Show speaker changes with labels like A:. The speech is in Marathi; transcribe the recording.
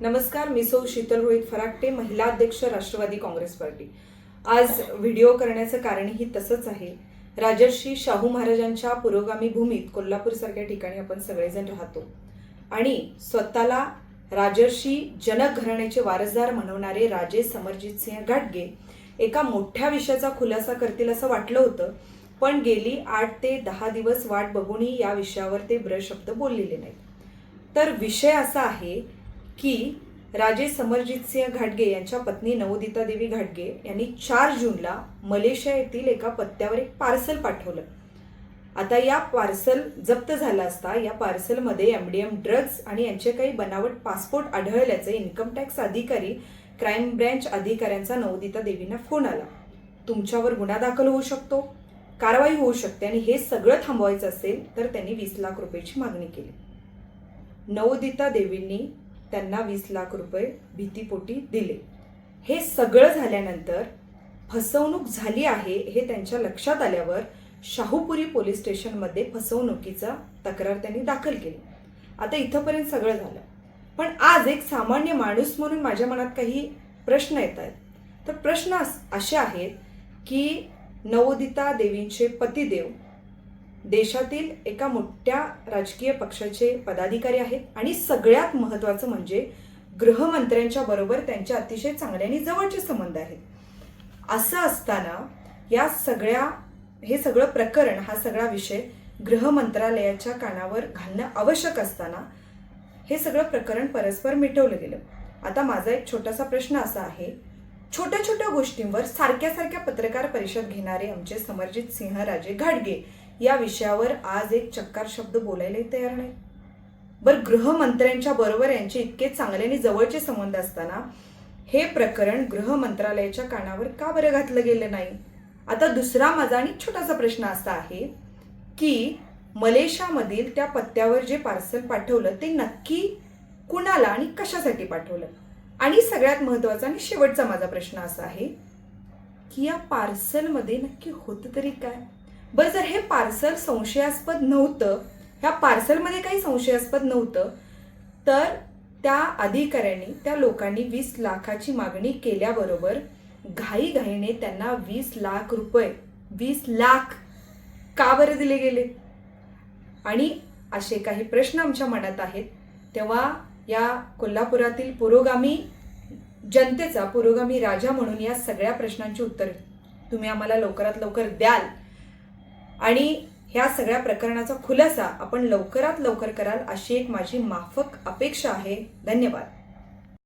A: नमस्कार मी सौ शीतल रोहित फराकटे महिला अध्यक्ष राष्ट्रवादी काँग्रेस पार्टी. आज व्हिडिओ करण्याचं कारणही तसंच आहे. राजर्षी शाहू महाराजांच्या पुरोगामी भूमीत कोल्हापूर सारख्या ठिकाणी आपण सगळेजण राहतो. आणि स्वतःला राजर्षी जनक घराण्याचे वारसदार म्हणवणारे राजे समरजित सिंह घाटगे एका मोठ्या विषयाचा खुलासा करतील असं वाटलं होतं पण गेली आठ ते दहा दिवस वाट बघूनही या विषयावर ते ब्रशब्द बोललेले नाहीत. तर विषय असा आहे की राजे समरजित सिंह घाटगे यांच्या पत्नी नवोदिता देवी घाटगे यांनी चार जूनला मलेशिया येथील एका पत्त्यावर एक पार्सल पाठवलं. आता या पार्सल जप्त झाला असता या पार्सलमध्ये एम डी एम ड्रग्ज आणि यांचे काही बनावट पासपोर्ट आढळल्याचे इन्कम टॅक्स अधिकारी क्राईम ब्रँच अधिकाऱ्यांचा नवोदिता देवींना फोन आला. तुमच्यावर गुन्हा दाखल होऊ शकतो कारवाई होऊ शकते आणि हे सगळं थांबवायचं असेल तर त्यांनी वीस लाख रुपयाची मागणी केली. नवोदिता देवींनी त्यांना वीस लाख रुपये भीतीपोटी दिले. हे सगळं झाल्यानंतर फसवणूक झाली आहे हे त्यांच्या लक्षात आल्यावर शाहूपुरी पोलीस स्टेशनमध्ये फसवणुकीचा तक्रार त्यांनी दाखल केली. आता इथंपर्यंत सगळं झालं. पण आज एक सामान्य माणूस म्हणून माझ्या मनात काही प्रश्न येत आहेत. तर प्रश्न असे आहेत की नवोदिता देवींचे पतिदेव देशातील एका मोठ्या राजकीय पक्षाचे पदाधिकारी आहेत आणि सगळ्यात महत्त्वाचं म्हणजे गृहमंत्र्यांच्या बरोबर त्यांचे अतिशय चांगले आणि जवळचे संबंध आहेत. असं असताना या सगळ्या हे सगळं प्रकरण हा सगळा विषय गृहमंत्रालयाच्या कानावर घालणं आवश्यक असताना हे सगळं प्रकरण परस्पर मिटवलं गेलं. आता माझा एक छोटासा प्रश्न असा आहे छोट्या छोट्या गोष्टींवर सारख्या सारख्या पत्रकार परिषद घेणारे आमचे समरजित सिंह राजे घाडगे या विषयावर आज एक चक्कार शब्द बोलायलाही तयार नाही. बरं गृहमंत्र्यांच्या बरोबर यांचे इतके चांगले आणि जवळचे संबंध असताना हे प्रकरण गृह मंत्रालयाच्या कानावर का बरं घातलं गेलं नाही? आता दुसरा माझा आणि छोटासा प्रश्न असा आहे की मलेशियामधील त्या पत्त्यावर जे पार्सल पाठवलं ते नक्की कुणाला आणि कशासाठी पाठवलं? आणि सगळ्यात महत्त्वाचा आणि शेवटचा माझा प्रश्न असा आहे की या पार्सलमध्ये नक्की होतं तरी काय? बरं जर हे पार्सल संशयास्पद नव्हतं ह्या पार्सलमध्ये काही संशयास्पद नव्हतं तर त्या अधिकाऱ्यांनी त्या लोकांनी वीस लाखाची मागणी केल्याबरोबर घाईघाईने त्यांना वीस लाख रुपये वीस लाख का बरं दिले गेले? आणि असे काही प्रश्न आमच्या मनात आहेत. तेव्हा या कोल्हापुरातील पुरोगामी जनतेचा पुरोगामी राजा म्हणून या सगळ्या प्रश्नांची उत्तर तुम्ही आम्हाला लवकरात लवकर द्याल. आणि ह्या सगळ्या प्रकरणाचा खुलासा आपण लवकरात लवकर कराल अशी एक माझी माफक अपेक्षा आहे. धन्यवाद.